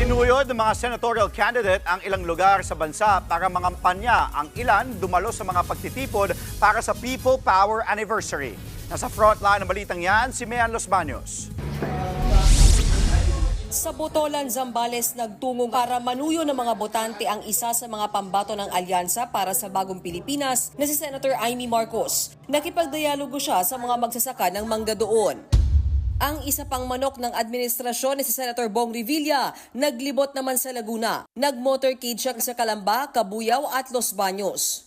Sinuyod ng mga senatorial candidate ang ilang lugar sa bansa para mangampanya ang ilan dumalo sa mga pagtitipon para sa People Power Anniversary. Nasa frontline ng balitang yan, si Mean Los Baños. Sa Botolan, Zambales nagtungo para manuyo ng mga botante ang isa sa mga pambato ng alyansa para sa bagong Pilipinas na si Senator Amy Marcos. Nakipagdialogo siya sa mga magsasaka ng mangga doon. Ang isa pang manok ng administrasyon ni si Senator Bong Revilla naglibot naman sa Laguna. Nag-motorcade siya sa Calamba, Cabuyao at Los Baños.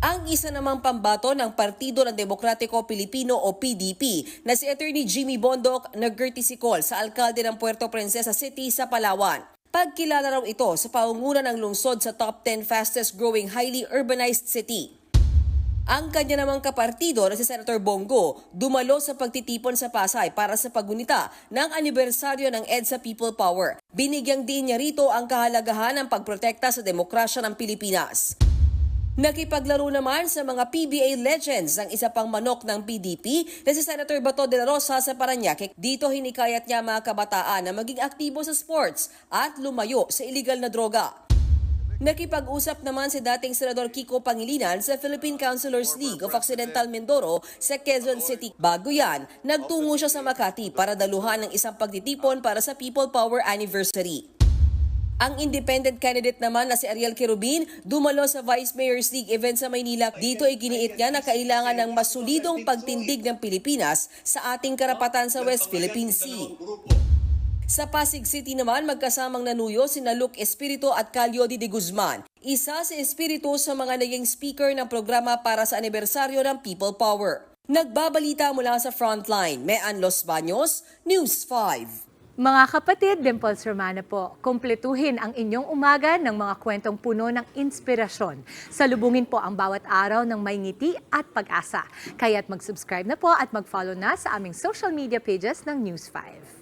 Ang isa namang pambato ng Partido ng Demokratiko Pilipino o PDP na si Attorney Jimmy Bondoc nag-courtesy call sa alkalde ng Puerto Princesa City sa Palawan. Pagkilala raw ito sa paungunan ng lungsod sa top 10 fastest growing highly urbanized city. Ang kanya namang kapartido na si Senator Bongo dumalo sa pagtitipon sa Pasay para sa pagunita ng anibersaryo ng EDSA People Power. Binigyang din niya rito ang kahalagahan ng pagprotekta sa demokrasya ng Pilipinas. Nakipaglaro naman sa mga PBA legends ang isa pang manok ng PDP na si Senator Bato de la Rosa sa Paranaque. Dito hinikayat niya mga kabataan na maging aktibo sa sports at lumayo sa illegal na droga. Nakipag-usap naman si dating Senador Kiko Pangilinan sa Philippine Councilors League of Occidental Mindoro sa Quezon City. Bago yan, nagtungo siya sa Makati para daluhan ng isang pagtitipon para sa People Power Anniversary. Ang independent candidate naman na si Ariel Kerubin dumalo sa Vice Mayor's League event sa Maynila. Dito iginiit niya na kailangan ng mas solidong pagtindig ng Pilipinas sa ating karapatan sa West Philippine Sea. Sa Pasig City naman, magkasamang nanuyo sina Luke Espiritu at Calyodi de Guzman. Isa si Espiritu sa mga naging speaker ng programa para sa anibersaryo ng People Power. Nagbabalita mula sa Frontline, Mean Los Baños, News 5. Mga kapatid, Dimples Romana po, kumpletuhin ang inyong umaga ng mga kwentong puno ng inspirasyon. Salubungin po ang bawat araw ng may ngiti at pag-asa. Kaya't mag-subscribe na po at mag-follow na sa aming social media pages ng News 5.